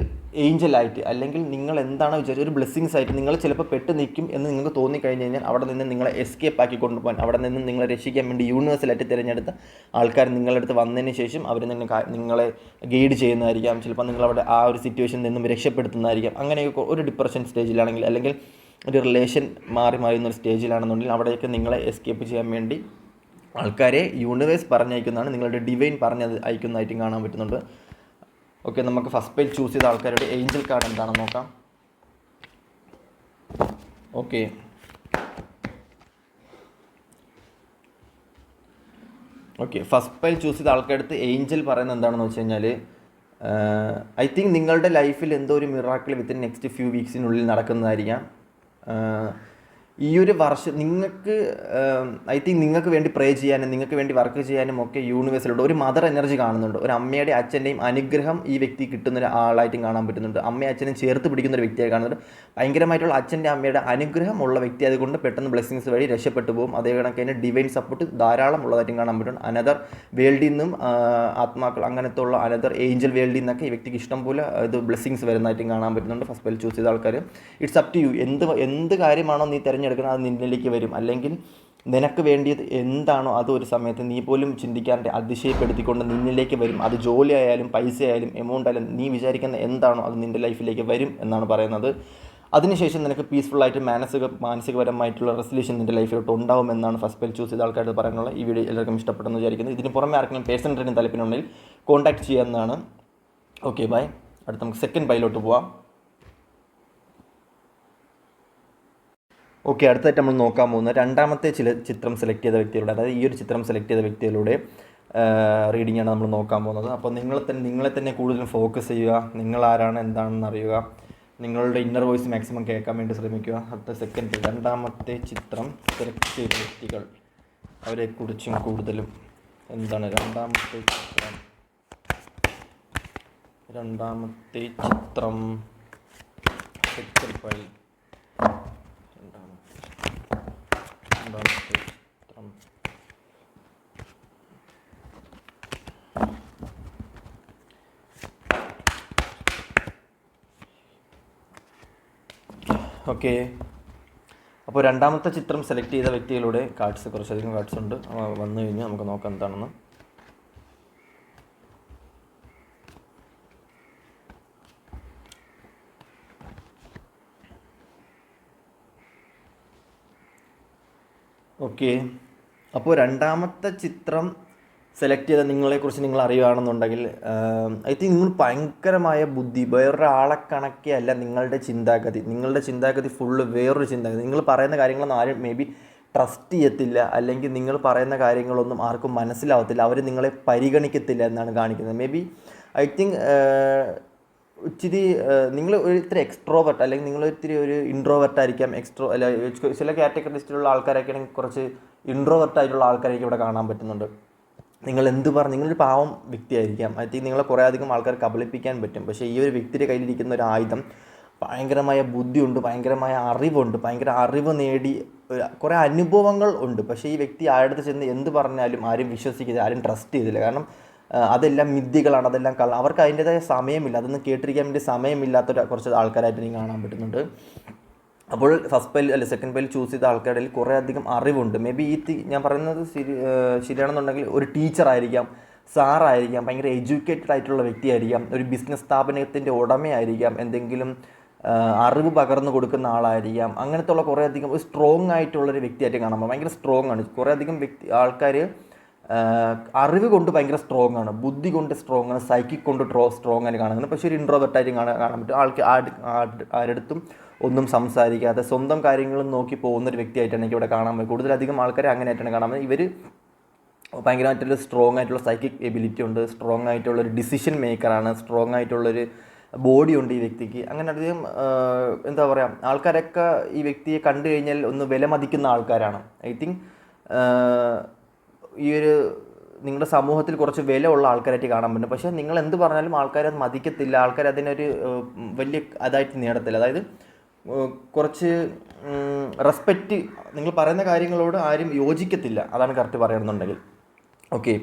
ഏഞ്ചലായിട്ട് അല്ലെങ്കിൽ നിങ്ങൾ എന്താണ് വിചാരിച്ചത്? ഒരു ബ്ലെസ്സിങ്സ് ആയിട്ട് നിങ്ങൾ ചിലപ്പോൾ പെട്ട് നിൽക്കും എന്ന് നിങ്ങൾക്ക് തോന്നിക്കഴിഞ്ഞ് കഴിഞ്ഞാൽ അവിടെ നിന്ന് നിങ്ങളെ എസ്കേപ്പ് ആക്കി കൊണ്ടുപോകാൻ അവിടെ നിന്ന് നിങ്ങളെ രക്ഷിക്കാൻ വേണ്ടി യൂണിവേഴ്സലായിട്ട് തിരഞ്ഞെടുത്ത ആൾക്കാർ നിങ്ങളുടെ അടുത്ത് വന്നതിന് ശേഷം അവർ തന്നെ നിങ്ങളെ ഗൈഡ് ചെയ്യുന്നതായിരിക്കാം. ചിലപ്പോൾ നിങ്ങളവിടെ ആ ഒരു സിറ്റുവേഷനിൽ നിന്നും രക്ഷപ്പെടുത്തുന്നതായിരിക്കാം. അങ്ങനെയൊക്കെ ഒരു ഡിപ്രഷൻ സ്റ്റേജിലാണെങ്കിൽ അല്ലെങ്കിൽ ഒരു റിലേഷൻ മാറി മാറിയുന്ന ഒരു സ്റ്റേജിലാണെന്നുണ്ടെങ്കിൽ അവിടെയൊക്കെ നിങ്ങളെ എസ്കേപ്പ് ചെയ്യാൻ വേണ്ടി ആൾക്കാരെ യൂണിവേഴ്സ് പറഞ്ഞയക്കുന്നതാണ് നിങ്ങളുടെ ഡിവൈൻ പറഞ്ഞത് അയക്കുന്നതായിട്ടും കാണാൻ പറ്റുന്നുണ്ട്. ഓക്കെ നമുക്ക് ഫസ്റ്റ് പേജ് ചൂസ് ചെയ്ത ആൾക്കാരുടെ ഏഞ്ചൽ കാർഡ് എന്താണെന്ന് നോക്കാം. Okay okay first page choose ചെയ്ത ആൾക്കാരടുത്ത് ഏഞ്ചൽ പറയുന്നത് എന്താണെന്ന് വെച്ച് കഴിഞ്ഞാൽ ഐ തിങ്ക് നിങ്ങളുടെ ലൈഫിൽ എന്തോ ഒരു മിറാക്കിൾ വിത്തിൻ നെക്സ്റ്റ് ഫ്യൂ വീക്സിനുള്ളിൽ നടക്കുന്നതായിരിക്കാം. ഈ ഒരു വർഷം നിങ്ങൾക്ക് ഐ തിങ്ക് നിങ്ങൾക്ക് വേണ്ടി പ്രേ ചെയ്യാനും നിങ്ങൾക്ക് വേണ്ടി വർക്ക് ചെയ്യാനും ഒക്കെ യൂണിവേഴ്സിലുണ്ട് ഒരു മദർ എനർജി കാണുന്നുണ്ട്. ഒരു അമ്മയുടെ അച്ഛന്റെയും അനുഗ്രഹം ഈ വ്യക്തി കിട്ടുന്ന ഒരു ആളായിട്ടും കാണാൻ പറ്റുന്നുണ്ട്. അമ്മയും അച്ഛനും ചേർത്ത് പിടിക്കുന്ന ഒരു വ്യക്തിയായി കാണുന്നുണ്ട്. ഭയങ്കരമായിട്ടുള്ള അച്ഛന്റെ അമ്മയുടെ അനുഗ്രഹം ഉള്ള വ്യക്തി അതുകൊണ്ട് പെട്ടെന്ന് ബ്ലെസ്സിങ്സ് വഴി രക്ഷപ്പെട്ടു പോകും. അതേ കണക്ക് തന്നെ ഡിവൈൻ സപ്പോർട്ട് ധാരാളം ഉള്ളതായിട്ടും കാണാൻ പറ്റും. അനദർ വേൾഡിൽ നിന്നും ആത്മാക്കൾ അങ്ങനത്തെ ഉള്ള അനദർ ഏഞ്ചൽ വേൾഡിൽ നിന്നൊക്കെ ഈ വ്യക്തിക്ക് ഇഷ്ടം പോലെ ഇത് ബ്ലെസ്സിങ്സ് വരുന്നതായിട്ടും കാണാൻ പറ്റുന്നുണ്ട്. ഫസ്റ്റ് ബെൽ ചൂസ് ചെയ്ത ആൾക്കാർ ഇറ്റ്സ് അപ് ടു യു എന്ത് എന്ത് കാര്യമാണോ നീ തിരഞ്ഞെടുക്കുന്നത് അത് നിന്നിലേക്ക് വരും. അല്ലെങ്കിൽ നിനക്ക് വേണ്ടിയത് എന്താണോ അത് ഒരു സമയത്ത് നീ പോലും ചിന്തിക്കാണ്ട് അതിശയപ്പെടുത്തിക്കൊണ്ട് നിന്നിലേക്ക് വരും. അത് ജോലി ആയാലും പൈസ ആയാലും എമൗണ്ട് ആയാലും നീ വിചാരിക്കുന്ന എന്താണോ അത് നിന്റെ ലൈഫിലേക്ക് വരും എന്നാണ് പറയുന്നത്. അതിനുശേഷം നിനക്ക് പീസ്ഫുള്ളായിട്ട് മാനസിക മാനസികപരമായിട്ടുള്ള റെസൊല്യൂഷൻ നിന്റെ ലൈഫിലോട്ട് ഉണ്ടാവും എന്നാണ് ഫസ്റ്റ് പേൽ ചൂസ് ചെയ്ത ആൾക്കാരുടെ പറയാനുള്ള ഈ വീഡിയോ എല്ലാവർക്കും ഇഷ്ടപ്പെട്ടെന്ന് വിചാരിക്കുന്നു. ഇതിന് പുറമെ ആർക്കെങ്കിലും പേഴ്സണൽ ട്രെയിനിങ് തലപ്പിനുണ്ടെങ്കിൽ കോൺടാക്ട് ചെയ്യാവുന്നതാണ്. ഓക്കെ ബൈ അടുത്ത നമുക്ക് സെക്കൻഡ് ബൈലോട്ട് പോവാം. ഓക്കെ അടുത്തായിട്ട് നമ്മൾ നോക്കാൻ പോകുന്ന രണ്ടാമത്തെ ചില ചിത്രം സെലക്ട് ചെയ്ത വ്യക്തികളുടെ അതായത് ഈ ഒരു ചിത്രം സെലക്ട് ചെയ്ത വ്യക്തികളുടെ റീഡിംഗ് ആണ് നമ്മൾ നോക്കാൻ പോകുന്നത്. അപ്പോൾ നിങ്ങളെ തന്നെ നിങ്ങളെ തന്നെ കൂടുതലും ഫോക്കസ് ചെയ്യുക നിങ്ങൾ ആരാണ് എന്താണെന്ന് അറിയുക നിങ്ങളുടെ ഇന്നർ വോയിസ് മാക്സിമം കേൾക്കാൻ വേണ്ടി ശ്രമിക്കുക. അടുത്ത സെക്കൻഡ് രണ്ടാമത്തെ ചിത്രം സെലക്ട് ചെയ്ത വ്യക്തികൾ അവരെക്കുറിച്ചും കൂടുതലും എന്താണ്? രണ്ടാമത്തെ ചിത്രം രണ്ടാമത്തെ ചിത്രം സെക്കൻഡ് രണ്ടാമത്തെ രണ്ടാമത്തെ ചിത്രം ഓക്കെ. അപ്പോൾ രണ്ടാമത്തെ ചിത്രം സെലക്ട് ചെയ്ത വ്യക്തികളുടെ കാർഡ്സ് കുറച്ചധികം കാർഡ്സ് ഉണ്ട്. വന്നു കഴിഞ്ഞ് നമുക്ക് നോക്കാം എന്താണെന്ന്. ഓക്കെ. അപ്പോൾ രണ്ടാമത്തെ ചിത്രം സെലക്ട് ചെയ്ത നിങ്ങളെക്കുറിച്ച് നിങ്ങൾ അറിയുകയാണെന്നുണ്ടെങ്കിൽ ഐ തിങ്ക് നിങ്ങൾ ഭയങ്കരമായ ബുദ്ധി വേറൊരാളെ കണക്കെയല്ല നിങ്ങളുടെ ചിന്താഗതി. നിങ്ങളുടെ ചിന്താഗതി ഫുള്ള് വേറൊരു ചിന്താഗതി. നിങ്ങൾ പറയുന്ന കാര്യങ്ങളൊന്നും ആരും മേ ബി ട്രസ്റ്റ് ചെയ്യത്തില്ല അല്ലെങ്കിൽ നിങ്ങൾ പറയുന്ന കാര്യങ്ങളൊന്നും ആർക്കും മനസ്സിലാവത്തില്ല. അവർ നിങ്ങളെ പരിഗണിക്കത്തില്ല എന്നാണ് കാണിക്കുന്നത്. മേ ബി ഐ തിങ്ക് ഇച്ചിരി നിങ്ങൾ ഒരു ഇത്തിരി എക്സ്ട്രോവർട്ട് അല്ലെങ്കിൽ നിങ്ങൾ ഇത്തിരി ഒരു ഇൻട്രോവർട്ട് ആയിരിക്കാം. എക്സ്ട്രോ അല്ല ചില കാറ്റഗറിസ്റ്റിലുള്ള ആൾക്കാരൊക്കെ ആണെങ്കിൽ കുറച്ച് ഇൻട്രോവർട്ട് ആയിട്ടുള്ള ആൾക്കാരൊക്കെ ഇവിടെ കാണാൻ പറ്റുന്നുണ്ട്. നിങ്ങൾ എന്ത് പറഞ്ഞു? നിങ്ങളൊരു പാവം വ്യക്തിയായിരിക്കാം. ഐ നിങ്ങളെ കുറേ അധികം ആൾക്കാർ കബളിപ്പിക്കാൻ പറ്റും. പക്ഷേ ഈ ഒരു വ്യക്തിയുടെ കയ്യിലിരിക്കുന്ന ഒരു ആയുധം ഭയങ്കരമായ ബുദ്ധിയുണ്ട് ഭയങ്കരമായ അറിവുണ്ട് ഭയങ്കര അറിവ് നേടി കുറേ അനുഭവങ്ങൾ ഉണ്ട്. പക്ഷേ ഈ വ്യക്തി ആരുടെ ചെന്ന് എന്ത് പറഞ്ഞാലും ആരും വിശ്വസിക്കില്ല ആരും ട്രസ്റ്റ് ചെയ്തില്ല കാരണം അതെല്ലാം മിഥ്യകളാണ് അതെല്ലാം കള്ള അവർക്ക് അതിന്റെതായ സമയമില്ല. അതൊന്നും കേട്ടിരിക്കാൻ വേണ്ടി സമയമില്ലാത്തൊരു കുറച്ച് ആൾക്കാരായിട്ട് എനിക്ക് കാണാൻ പറ്റുന്നുണ്ട്. അപ്പോൾ ഫസ്റ്റ് പൈൽ അല്ലെ സെക്കൻഡ് പൈൽ ചൂസ് ചെയ്ത ആൾക്കാരുടെ കുറേ അധികം അറിവുണ്ട്. മേ ബി ഈ ഞാൻ പറയുന്നത് ശരി ശരിയാണെന്നുണ്ടെങ്കിൽ ഒരു ടീച്ചർ ആയിരിക്കാം സാറായിരിക്കാം ഭയങ്കര എഡ്യൂക്കേറ്റഡ് ആയിട്ടുള്ള വ്യക്തിയായിരിക്കാം ഒരു ബിസിനസ് സ്ഥാപനത്തിന്റെ ഉടമയായിരിക്കാം എന്തെങ്കിലും അറിവ് പകർന്നു കൊടുക്കുന്ന ആളായിരിക്കാം. അങ്ങനത്തെ ഉള്ള കുറേ അധികം ഒരു സ്ട്രോങ് ആയിട്ടുള്ളൊരു വ്യക്തിയായിട്ട് കാണുമ്പോൾ ഭയങ്കര സ്ട്രോങ് ആണ്. കുറേ അധികം വ്യക്തി ആൾക്കാർ അറിവ് കൊണ്ട് ഭയങ്കര സ്ട്രോങ് ആണ്. ബുദ്ധി കൊണ്ട് സ്ട്രോങ് ആണ്. സൈക്കിക് കൊണ്ട് ട്രോ സ്ട്രോങ് ആയിട്ട് കാണുന്നത്. പക്ഷേ ഒരു ഇൻട്രോവെർട്ടായിട്ട് കാണാൻ കാണാൻ പറ്റും. ആൾക്ക് ആരുടെ ആരടുത്തും ഒന്നും സംസാരിക്കാതെ സ്വന്തം കാര്യങ്ങളും നോക്കി പോകുന്ന ഒരു വ്യക്തിയായിട്ടാണ് എനിക്ക് ഇവിടെ കാണാൻ പറ്റും കൂടുതലധികം ആൾക്കാരെ അങ്ങനെയായിട്ടാണ് കാണാൻ ഇവർ ഭയങ്കരമായിട്ടുള്ള സ്ട്രോങ് ആയിട്ടുള്ള സൈക്കിക് എബിലിറ്റി ഉണ്ട് സ്ട്രോങ് ആയിട്ടുള്ള ഒരു ഡിസിഷൻ മേക്കറാണ് സ്ട്രോങ് ആയിട്ടുള്ളൊരു ബോഡി ഉണ്ട് ഈ വ്യക്തിക്ക്. അങ്ങനെ അധികം എന്താ പറയുക ആൾക്കാരൊക്കെ ഈ വ്യക്തിയെ കണ്ടു കഴിഞ്ഞാൽ ഒന്ന് വില മതിക്കുന്ന ആൾക്കാരാണ്. ഐ തിങ്ക് ഈ ഒരു നിങ്ങളുടെ സമൂഹത്തിൽ കുറച്ച് വില ഉള്ള ആൾക്കാരായിട്ട് കാണാൻ പറ്റും. പക്ഷേ നിങ്ങൾ എന്ത് പറഞ്ഞാലും ആൾക്കാരത് മതിക്കത്തില്ല. ആൾക്കാർ അതിനൊരു വലിയ അതായിട്ട് നേടത്തില്ല. അതായത് കുറച്ച് റെസ്പെക്റ്റ് നിങ്ങൾ പറയുന്ന കാര്യങ്ങളോട് ആരും യോജിക്കത്തില്ല. അതാണ് കറക്റ്റ് പറയണമെന്നുണ്ടെങ്കിൽ ഓക്കെ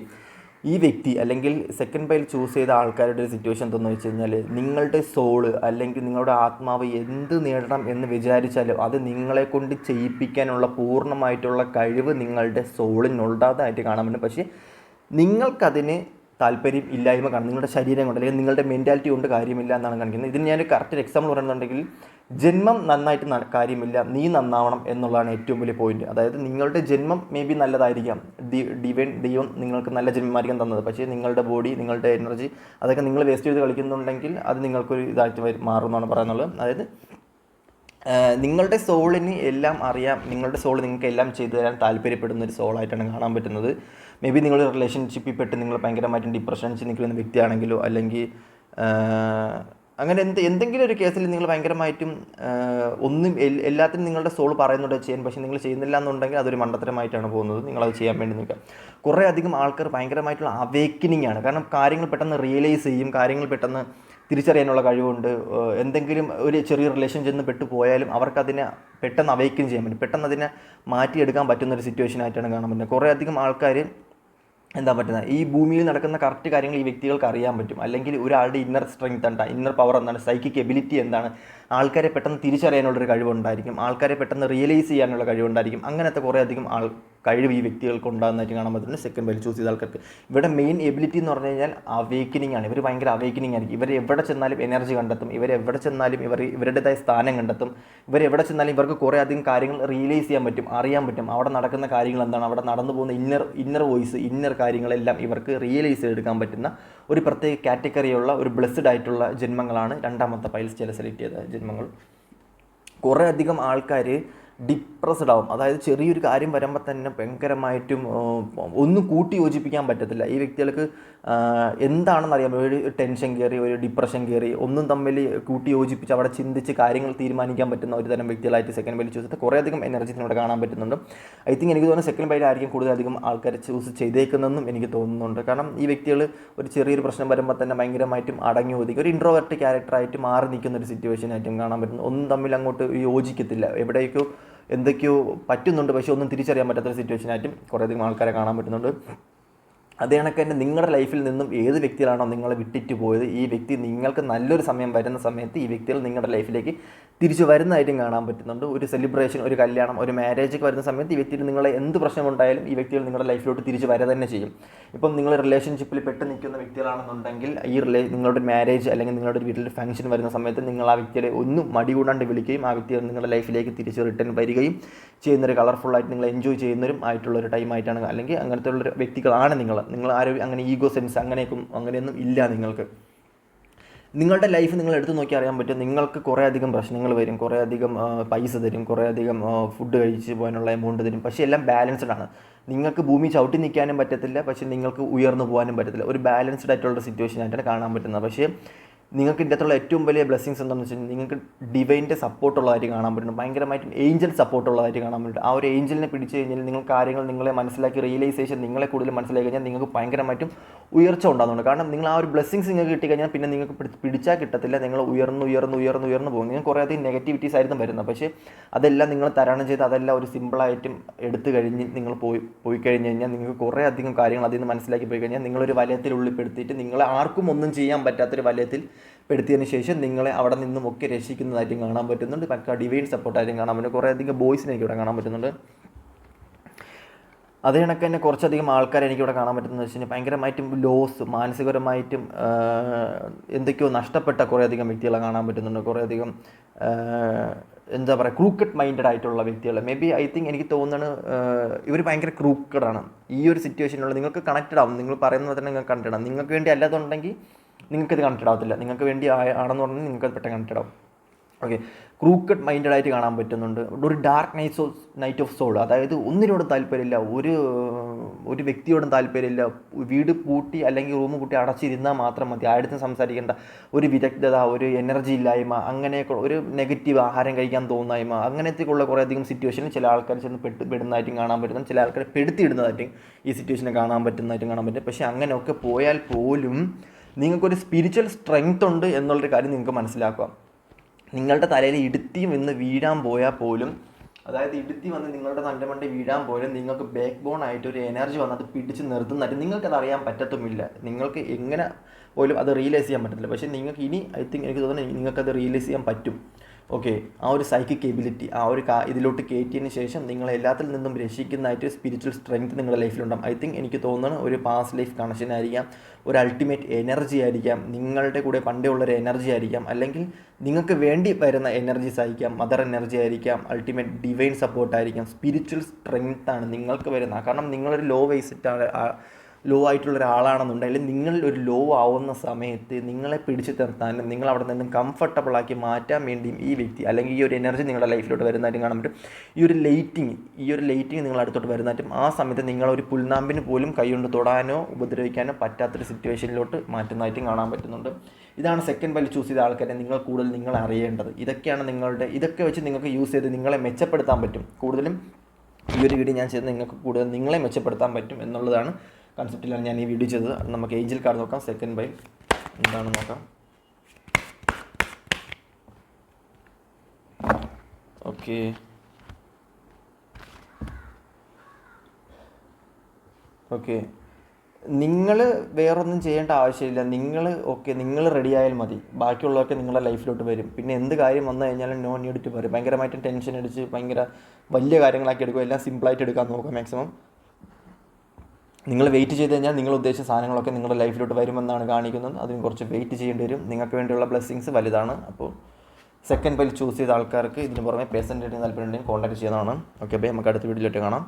ഈ വ്യക്തി അല്ലെങ്കിൽ സെക്കൻഡ് പൈൽ ചൂസ് ചെയ്ത ആൾക്കാരുടെ ഒരു സിറ്റുവേഷൻ എന്തെന്ന് വെച്ച് കഴിഞ്ഞാൽ നിങ്ങളുടെ സോൾ അല്ലെങ്കിൽ നിങ്ങളുടെ ആത്മാവ് എന്ത് നേടണം എന്ന് വിചാരിച്ചാലും അത് നിങ്ങളെ കൊണ്ട് ചെയ്യിപ്പിക്കാനുള്ള പൂർണമായിട്ടുള്ള കഴിവ് നിങ്ങളുടെ സോളിനുള്ളതായിട്ട് കാണാൻ പറ്റും. പക്ഷേ നിങ്ങൾക്കതിന് താല്പര്യം ഇല്ലായ്മ കാണും നിങ്ങളുടെ ശരീരം കൊണ്ട് അല്ലെങ്കിൽ നിങ്ങളുടെ മെന്റാലിറ്റി കൊണ്ട് കാര്യമില്ല എന്നാണ് കാണിക്കുന്നത്. ഇതിന് ഞാൻ കറക്റ്റ് എക്സാമ്പിൾ പറയുന്നുണ്ടെങ്കിൽ ജന്മം നന്നായിട്ട് കാര്യമില്ല നീ നന്നാവണം എന്നുള്ളതാണ് ഏറ്റവും വലിയ പോയിന്റ് അതായത് നിങ്ങളുടെ ജന്മം മേ ബി നല്ലതായിരിക്കാം. ഡിവൈൻ ദൈവം നിങ്ങൾക്ക് നല്ല ജന്മമായിരിക്കും തന്നത്. പക്ഷേ നിങ്ങളുടെ ബോഡി നിങ്ങളുടെ എനർജി അതൊക്കെ നിങ്ങൾ വേസ്റ്റ് ചെയ്ത് കളിക്കുന്നുണ്ടെങ്കിൽ അത് നിങ്ങൾക്കൊരു ഇതായിട്ട് മാറുമെന്നാണ് പറയുന്നത്. അതായത് നിങ്ങളുടെ സോളിന് എല്ലാം അറിയാം. നിങ്ങളുടെ സോൾ നിങ്ങൾക്ക് എല്ലാം ചെയ്തു തരാൻ താല്പര്യപ്പെടുന്ന ഒരു സോളായിട്ടാണ് കാണാൻ പറ്റുന്നത്. മേ ബി നിങ്ങൾ റിലേഷൻഷിപ്പിൽ പെട്ട് നിങ്ങൾ ഭയങ്കരമായിട്ടും ഡിപ്രഷൻസ് നിൽക്കുന്ന വ്യക്തിയാണെങ്കിലോ അല്ലെങ്കിൽ അങ്ങനെ എന്ത് എന്തെങ്കിലും ഒരു കേസിൽ നിങ്ങൾ ഭയങ്കരമായിട്ടും ഒന്നും എല്ലാത്തിനും നിങ്ങളുടെ സോൾ പറയുന്നുണ്ട് ചെയ്യാൻ പക്ഷേ നിങ്ങൾ ചെയ്യുന്നില്ല എന്നുണ്ടെങ്കിൽ അതൊരു മണ്ടത്തരമായിട്ടാണ് പോകുന്നത്. നിങ്ങളത് ചെയ്യാൻ വേണ്ടി നിൽക്കുക. കുറേ അധികം ആൾക്കാർ ഭയങ്കരമായിട്ടുള്ള അവേക്കനിങ് ആണ്. കാരണം കാര്യങ്ങൾ പെട്ടെന്ന് റിയലൈസ് ചെയ്യും. കാര്യങ്ങൾ പെട്ടെന്ന് തിരിച്ചറിയാനുള്ള കഴിവുണ്ട്. എന്തെങ്കിലും ഒരു ചെറിയ റിലേഷൻ ചെന്ന് പെട്ടു പോയാലും അവർക്കതിനെ പെട്ടെന്ന് അവൈക്കൻ ചെയ്യാൻ പറ്റും. പെട്ടെന്ന് അതിനെ മാറ്റിയെടുക്കാൻ പറ്റുന്ന ഒരു സിറ്റുവേഷൻ ആയിട്ടാണ് കാണാൻ പറ്റുന്നത്. കുറേ അധികം ആൾക്കാർ എന്താ പറ്റുന്നത് ഈ ഭൂമിയിൽ നടക്കുന്ന കറക്റ്റ് കാര്യങ്ങൾ ഈ വ്യക്തികൾക്ക് അറിയാൻ പറ്റും. അല്ലെങ്കിൽ ഒരാളുടെ ഇന്നർ സ്ട്രെങ്ത് എന്താണ്? ഇന്നർ പവർ എന്താണ്? സൈക്കിക് എബിലിറ്റി എന്താണ്? ആൾക്കാരെ പെട്ടെന്ന് തിരിച്ചറിയാനുള്ളൊരു കഴിവുണ്ടായിരിക്കും. ആൾക്കാരെ പെട്ടെന്ന് റിയലൈസ് ചെയ്യാനുള്ള കഴിവുണ്ടായിരിക്കും. അങ്ങനത്തെ കുറേ അധികം ആൾ കഴിവ് ഈ വ്യക്തികൾക്ക് ഉണ്ടാകുന്നതായിട്ട് കാണാൻ പറ്റുന്നത് സെക്കൻഡ് ബെൽ ചൂസ് ചെയ്ത ആൾക്കാർക്ക്. ഇവിടെ മെയിൻ എബിലിറ്റി എന്ന് പറഞ്ഞു കഴിഞ്ഞാൽ അവേക്കനിങ് ആണ്. ഇവർ ഭയങ്കര അവേക്കനിങ് ആയിരിക്കും. ഇവർ എവിടെ ചെന്നാലും എനർജി കണ്ടെത്തും. ഇവർ എവിടെ ചെന്നാലും ഇവർ ഇവരുടേതായ സ്ഥാനം കണ്ടെത്തും. ഇവർ എവിടെ ചെന്നാലും ഇവർക്ക് കുറേ അധികം കാര്യങ്ങൾ റിയലൈസ് ചെയ്യാൻ പറ്റും അറിയാൻ പറ്റും. അവിടെ നടക്കുന്ന കാര്യങ്ങൾ എന്താണ്? അവിടെ നടന്നു പോകുന്ന ഇന്നർ ഇന്നർ വോയിസ് ഇന്നർ കാര്യങ്ങളെല്ലാം ഇവർക്ക് റിയലൈസ് ചെയ്തെടുക്കാൻ പറ്റുന്ന ഒരു പ്രത്യേക കാറ്റഗറിയുള്ള ഒരു ബ്ലെസ്ഡ് ആയിട്ടുള്ള ജന്മങ്ങളാണ് രണ്ടാമത്തെ പൈൽസ് ചില സെലക്ട് ചെയ്ത ജന്മങ്ങൾ. കുറേ അധികം ആൾക്കാർ ഡിപ്രസ്ഡ് ആവും. അതായത് ചെറിയൊരു കാര്യം വരുമ്പോൾ തന്നെ ഭയങ്കരമായിട്ടും ഒന്നും കൂട്ടി യോജിപ്പിക്കാൻ പറ്റത്തില്ല. ഈ വ്യക്തികൾക്ക് എന്താണെന്ന് അറിയാൻ ഒരു ടെൻഷൻ കയറി ഒരു ഡിപ്രഷൻ കയറി ഒന്നും തമ്മിൽ കൂട്ടി യോജിപ്പിച്ച് അവിടെ ചിന്തിച്ച് കാര്യങ്ങൾ തീരുമാനിക്കാൻ പറ്റുന്ന ഒരു തരം വ്യക്തികളായിട്ട് സെക്കൻഡ് ബൈൽ ചൂസ് കുറേ അധികം എനർജി ഇവിടെ കാണാൻ പറ്റുന്നുണ്ട്. ഐ തിങ്ക് എനിക്ക് തോന്നുന്നു സെക്കൻഡ് ബൈലായിരിക്കും കൂടുതലധികം ആൾക്കാർ ചൂസ് ചെയ്തേക്കുന്നതെന്നും എനിക്ക് തോന്നുന്നുണ്ട്. കാരണം ഈ വ്യക്തികൾ ഒരു ചെറിയൊരു പ്രശ്നം വരുമ്പോൾ തന്നെ ഭയങ്കരമായിട്ടും അടങ്ങി ഒതുക്കി ഒരു ഇൻട്രോവേർട്ട് ക്യാരക്ടറായിട്ട് മാറി നിൽക്കുന്ന ഒരു സിറ്റുവേഷനായിട്ടും കാണാൻ പറ്റുന്നു. ഒന്നും തമ്മിൽ അങ്ങോട്ട് യോജിക്കത്തില്ല. എവിടേക്കോ എന്തൊക്കെയോ പറ്റുന്നുണ്ട് പക്ഷേ ഒന്നും തിരിച്ചറിയാൻ പറ്റാത്തൊരു സിറ്റുവേഷനായിട്ടും കുറേയധികം ആൾക്കാരെ കാണാൻ പറ്റുന്നുണ്ട്. അതേ കണക്ക് തന്നെ നിങ്ങളുടെ ലൈഫിൽ നിന്നും ഏത് വ്യക്തികളാണോ നിങ്ങളെ വിട്ടിട്ട് പോയത് ഈ വ്യക്തി നിങ്ങൾക്ക് നല്ലൊരു സമയം വരുന്ന സമയത്ത് ഈ വ്യക്തികൾ നിങ്ങളുടെ ലൈഫിലേക്ക് തിരിച്ചു വരുന്നതായിട്ടും കാണാൻ പറ്റുന്നുണ്ട്. ഒരു സെലിബ്രേഷൻ ഒരു കല്യാണം ഒരു മാരേജ് ഒക്കെ വരുന്ന സമയത്ത് ഈ വ്യക്തിയിൽ നിങ്ങളെ എന്ത് പ്രശ്നമുണ്ടായാലും ഈ വ്യക്തികൾ നിങ്ങളുടെ ലൈഫിലോട്ട് തിരിച്ചു വരെ തന്നെ ചെയ്യും. ഇപ്പം നിങ്ങൾ റിലേഷൻഷിപ്പിൽ പെട്ട് നിൽക്കുന്ന വ്യക്തികളാണെന്നുണ്ടെങ്കിൽ ഈ റിലേ നിങ്ങളുടെ മാരേജ് അല്ലെങ്കിൽ നിങ്ങളുടെ ഒരു വീട്ടിൽ ഫംഗ്ഷൻ വരുന്ന സമയത്ത് നിങ്ങൾ ആ വ്യക്തിയെ ഒന്നും മടി കൂടാണ്ട് വിളിക്കുകയും ആ വ്യക്തികൾ നിങ്ങളുടെ ലൈഫിലേക്ക് തിരിച്ച് റിട്ടേൺ വരികയും ചെയ്യുന്നൊരു കളർഫുള്ളായിട്ട് നിങ്ങൾ എൻജോയ് ചെയ്യുന്നവരും ആയിട്ടുള്ളൊരു ടൈമായിട്ടാണ് അല്ലെങ്കിൽ അങ്ങനത്തെ ഉള്ളൊരു വ്യക്തികളാണ് നിങ്ങൾ. നിങ്ങൾ ആരും അങ്ങനെ ഈഗോ സെൻസ് അങ്ങനെയൊക്കെ അങ്ങനെയൊന്നും ഇല്ല നിങ്ങൾക്ക്. നിങ്ങളുടെ ലൈഫ് നിങ്ങൾ എടുത്തു നോക്കി അറിയാൻ പറ്റും. നിങ്ങൾക്ക് കുറേ അധികം പ്രശ്നങ്ങൾ വരും. കുറേ അധികം പൈസ തരും. കുറേ അധികം ഫുഡ് കഴിച്ച് പോകാനുള്ള എമൗണ്ട് തരും. പക്ഷേ എല്ലാം ബാലൻസ്ഡ് ആണ്. നിങ്ങൾക്ക് ഭൂമി ചവിട്ടി നിൽക്കാനും പറ്റത്തില്ല. പക്ഷേ നിങ്ങൾക്ക് ഉയർന്നു പോകാനും പറ്റത്തില്ല. ഒരു ബാലൻസ്ഡ് ആയിട്ടുള്ള സിറ്റുവേഷൻ ആയിട്ടാണ് കാണാൻ പറ്റുന്നത്. പക്ഷേ നിങ്ങൾക്ക് ഇതിന്റെ അകത്തുള്ള ഏറ്റവും വലിയ ബ്ലെസ്സിങ്സ് എന്താണെന്ന് വെച്ചാൽ നിങ്ങൾക്ക് ഡിവൈന്റെ സപ്പോർട്ടുള്ളതായിട്ട് കാണാൻ പറ്റുന്നു ഭയങ്കരമായിട്ട് ഏഞ്ചൽ സപ്പോർട്ടുള്ളതായിട്ട് കാണാൻ പറ്റും ആ ഒരു ഏഞ്ചലിനെ പിടിച്ചു കഴിഞ്ഞാൽ നിങ്ങൾ കാര്യങ്ങൾ നിങ്ങളെ മനസ്സിലാക്കി റിയലൈസേഷൻ നിങ്ങളെ കൂടുതൽ മനസ്സിലാക്കി കഴിഞ്ഞാൽ നിങ്ങൾക്ക് ഭയങ്കരമായിട്ടും ഉയർച്ച ഉണ്ടാകുന്നുണ്ട്. കാരണം നിങ്ങൾ ആ ഒരു ബ്ലെസ്സിങ്സ് നിങ്ങൾക്ക് കിട്ടിക്കഴിഞ്ഞാൽ പിന്നെ നിങ്ങൾക്ക് പിടി- പിടിച്ചാൽ കിട്ടത്തില്ല. നിങ്ങൾ ഉയർന്നു ഉയർന്നു ഉയർന്നു ഉയർന്നു പോകും. നിങ്ങൾ കുറേ അധികം നെഗറ്റിവിറ്റീസ് ആയിരുന്നു വരുന്നത്. പക്ഷേ അതെല്ലാം നിങ്ങൾ തരണം ചെയ്ത് അതെല്ലാം ഒരു സിമ്പിളായിട്ടും എടുത്തു കഴിഞ്ഞ് നിങ്ങൾ പോയി പോയി കഴിഞ്ഞ് കഴിഞ്ഞാൽ നിങ്ങൾക്ക് കുറേ അധികം കാര്യങ്ങൾ അതിൽ നിന്ന് മനസ്സിലാക്കി പോയി കഴിഞ്ഞാൽ നിങ്ങളൊരു വലയത്തിൽ ഉള്ളിപ്പെടുത്തിയിട്ട് നിങ്ങളെ ആർക്കും ഒന്നും ചെയ്യാൻ പറ്റാത്തൊരു വലയത്തിൽ പെടുത്തിയതിന് ശേഷം നിങ്ങളെ അവിടെ നിന്നും ഒക്കെ രക്ഷിക്കുന്നതായിട്ടും കാണാൻ പറ്റുന്നുണ്ട്. പക്ക ഡിവൈൻ സപ്പോർട്ടായിട്ടും കാണാൻ പറ്റും. കുറേ അധികം ബോയ്സിനെ ഇവിടെ കാണാൻ പറ്റുന്നുണ്ട്. അതേ കണക്ക് തന്നെ കുറച്ചധികം ആൾക്കാരെ എനിക്കിവിടെ കാണാൻ പറ്റുന്നത് വെച്ച് കഴിഞ്ഞാൽ ഭയങ്കരമായിട്ടും ലോസ് മാനസികപരമായിട്ടും എന്തൊക്കെയോ നഷ്ടപ്പെട്ട കുറേ അധികം വ്യക്തികളെ കാണാൻ പറ്റുന്നുണ്ട്. കുറേ അധികം ആഹ്, എന്താ പറയുക ക്രൂക്കഡ് മൈൻഡഡ് ആയിട്ടുള്ള വ്യക്തികൾ മേ ബി ഐ തിങ്ക് എനിക്ക് തോന്നുന്നത് ഇവർ ഭയങ്കര ക്രൂക്കഡാണ് ഈ ഒരു സിറ്റുവേഷനിലുള്ള നിങ്ങൾക്ക് കണക്റ്റഡ് ആവും. നിങ്ങൾ പറയുന്നത് തന്നെ നിങ്ങൾക്ക് കണക്റ്റഡ് ആവും നിങ്ങൾക്ക് വേണ്ടി അല്ലാതുണ്ടെങ്കിൽ നിങ്ങൾക്കിത് കണക്റ്റഡ് ആവത്തില്ല. നിങ്ങൾക്ക് വേണ്ടി ആണെന്ന് പറഞ്ഞാൽ നിങ്ങൾക്ക് പെട്ടെന്ന് കണക്റ്റഡ് ആവും. ഓക്കെ ക്രൂക്കഡ് മൈൻഡഡ് ആയിട്ട് കാണാൻ പറ്റുന്നുണ്ട്. ഒരു dark nights of night of soul അതായത് ഒന്നിനോടും താല്പര്യമില്ല. ഒരു ഒരു വ്യക്തിയോടും താല്പര്യമില്ല. വീട് പൂട്ടി അല്ലെങ്കിൽ റൂം കൂട്ടി അടച്ചിരുന്നാൽ മാത്രം മതി. ആരുടെ സംസാരിക്കേണ്ട ഒരു വിദഗ്ധത ഒരു എനർജി ഇല്ലായ്മ അങ്ങനെയൊക്കെ ഒരു നെഗറ്റീവ് ആഹാരം കഴിക്കാൻ തോന്നായ്മ കുറേ കുറേയധികം സിറ്റുവേഷനിൽ ചില ആൾക്കാർ ചെന്ന് പെട്ട് പെടുന്നതായിട്ടും കാണാൻ പറ്റുന്നു ചില ആൾക്കാരെ പെടുത്തിയിടുന്നതായിട്ടും ഈ സിറ്റുവേഷനെ കാണാൻ പറ്റുന്നതായിട്ടും കാണാൻ പറ്റും. പക്ഷേ അങ്ങനെയൊക്കെ പോയാൽ പോലും നിങ്ങൾക്കൊരു സ്പിരിച്വൽ സ്ട്രെങ്ത് ഉണ്ട് എന്നുള്ളൊരു കാര്യം നിങ്ങൾക്ക് മനസ്സിലാക്കാം. നിങ്ങളുടെ തലയിൽ ഇടുത്തി വന്ന് വീഴാൻ പോയാൽ പോലും അതായത് ഇടുത്തി വന്ന് നിങ്ങളുടെ തന്റെ മണ്ടി വീഴാൻ പോലും നിങ്ങൾക്ക് ബാക്ക് ബോൺ ആയിട്ട് ഒരു എനർജി വന്ന് അത് പിടിച്ച് നിർത്തുന്നതായിട്ട് നിങ്ങൾക്കത് അറിയാൻ പറ്റത്തുമില്ല. നിങ്ങൾക്ക് എങ്ങനെ പോലും അത് റിയലൈസ് ചെയ്യാൻ പറ്റത്തില്ല. പക്ഷേ നിങ്ങൾക്ക് ഇനി ഐ തിങ്ക് എനിക്ക് തോന്നുന്നു നിങ്ങൾക്കത് റിയലൈസ് ചെയ്യാൻ പറ്റും. ഓക്കെ ആ ഒരു സൈക്കിക് എബിലിറ്റി ആ ഒരു ഇതിലോട്ട് കയറ്റിയതിന് ശേഷം നിങ്ങൾ എല്ലാത്തിൽ നിന്നും രക്ഷിക്കുന്നതായിട്ട് സ്പിരിച്വൽ സ്ട്രെങ്ത് നിങ്ങളുടെ ലൈഫിലുണ്ടാകും ഐ തിങ്ക് എനിക്ക് തോന്നുന്നത് ഒരു പാസ്റ്റ് ലൈഫ് കണക്ഷൻ ആയിരിക്കാം ഒരു അൾട്ടിമേറ്റ് എനർജി ആയിരിക്കാം നിങ്ങളുടെ കൂടെ പണ്ടേ ഉള്ളൊരു എനർജി ആയിരിക്കാം അല്ലെങ്കിൽ നിങ്ങൾക്ക് വേണ്ടി വരുന്ന എനർജീസ് ആയിരിക്കാം മദർ എനർജി ആയിരിക്കാം അൾട്ടിമേറ്റ് ഡിവൈൻ സപ്പോർട്ട് ആയിരിക്കാം സ്പിരിച്വൽ സ്ട്രെങ്ത് ആണ് നിങ്ങൾക്ക് വരുന്ന കാരണം നിങ്ങളൊരു ലോ വേസിറ്റാണ് ലോ ആയിട്ടുള്ള ഒരാളാണെന്നുണ്ടെങ്കിൽ നിങ്ങൾ ഒരു ലോ ആവുന്ന സമയത്ത് നിങ്ങളെ പിടിച്ചു നിർത്താനും നിങ്ങൾ അവിടെ നിന്നും കംഫർട്ടബിൾ ആക്കി മാറ്റാൻ വേണ്ടിയും ഈ വ്യക്തി അല്ലെങ്കിൽ ഈ ഒരു എനർജി നിങ്ങളുടെ ലൈഫിലോട്ട് വരുന്നതായിട്ടും കാണാൻ പറ്റും. ഈ ഒരു ലൈറ്റിങ് ഈ ഒരു ലൈറ്റിങ് നിങ്ങൾ അടുത്തോട്ട് വരുന്നതായിട്ടും ആ സമയത്ത് നിങ്ങളൊരു പുൽനാമ്പിന് പോലും കൈകൊണ്ട് തൊടാനോ ഉപദ്രവിക്കാനോ പറ്റാത്തൊരു സിറ്റുവേഷനിലോട്ട് മാറ്റുന്നതായിട്ടും കാണാൻ പറ്റുന്നുണ്ട്. ഇതാണ് സെക്കൻഡ് വലി ചൂസ് ചെയ്ത ആൾക്കാരെ നിങ്ങൾ കൂടുതൽ നിങ്ങൾ അറിയേണ്ടത്. ഇതൊക്കെയാണ് നിങ്ങളുടെ ഇതൊക്കെ വെച്ച് നിങ്ങൾക്ക് യൂസ് ചെയ്ത് നിങ്ങളെ മെച്ചപ്പെടുത്താൻ പറ്റും. കൂടുതലും ഈ ഒരു വീഡിയോ ഞാൻ ചെയ്ത് നിങ്ങൾക്ക് കൂടുതൽ നിങ്ങളെ മെച്ചപ്പെടുത്താൻ പറ്റും എന്നുള്ളതാണ് കൺസെപ്റ്റിലാണ് ഞാൻ ഈ വീഡിയോ ചെയ്തത്. നമുക്ക് ഏഞ്ചൽ കാർഡ് നോക്കാം. സെക്കൻഡ് ബൈ എന്താണെന്ന് നോക്കാം? ഓക്കെ ഓക്കെ നിങ്ങൾ വേറൊന്നും ചെയ്യേണ്ട ആവശ്യമില്ല. നിങ്ങൾ ഓക്കെ നിങ്ങൾ റെഡി ആയാൽ മതി. ബാക്കിയുള്ളതൊക്കെ നിങ്ങളുടെ ലൈഫിലോട്ട് വരും. പിന്നെ എന്ത് കാര്യം വന്നു കഴിഞ്ഞാലും നോ നീഡ് പറയും ഭയങ്കരമായിട്ട് ടെൻഷൻ അടിച്ച് ഭയങ്കര വലിയ കാര്യങ്ങളാക്കി എടുക്കുക എല്ലാം സിമ്പിളായിട്ട് എടുക്കാൻ നോക്കുക മാക്സിമം നിങ്ങൾ വെയിറ്റ് ചെയ്ത് കഴിഞ്ഞാൽ നിങ്ങൾ ഉദ്ദേശിച്ച സാധനങ്ങളൊക്കെ നിങ്ങളുടെ ലൈഫിലോട്ട് വരുമെന്നാണ് കാണിക്കുന്നത്. അതിന് കുറച്ച് വെയിറ്റ് ചെയ്യേണ്ടി വരും. നിങ്ങൾക്ക് വേണ്ടിയുള്ള ബ്ലെസ്സിങ്സ് വലുതാണ്. അപ്പോൾ സെക്കൻഡ് പൈൽ ചൂസ് ചെയ്ത ആൾക്കാർക്ക് ഇതിന് പുറമെ പേഴ്സന്റെ താല്പര്യം ഉണ്ടെങ്കിൽ കോൺടാക്ട് ചെയ്യുന്നതാണ്. ഓക്കെ അപ്പോൾ നമുക്ക് അടുത്ത വീഡിയോയിലോട്ട് കാണാം.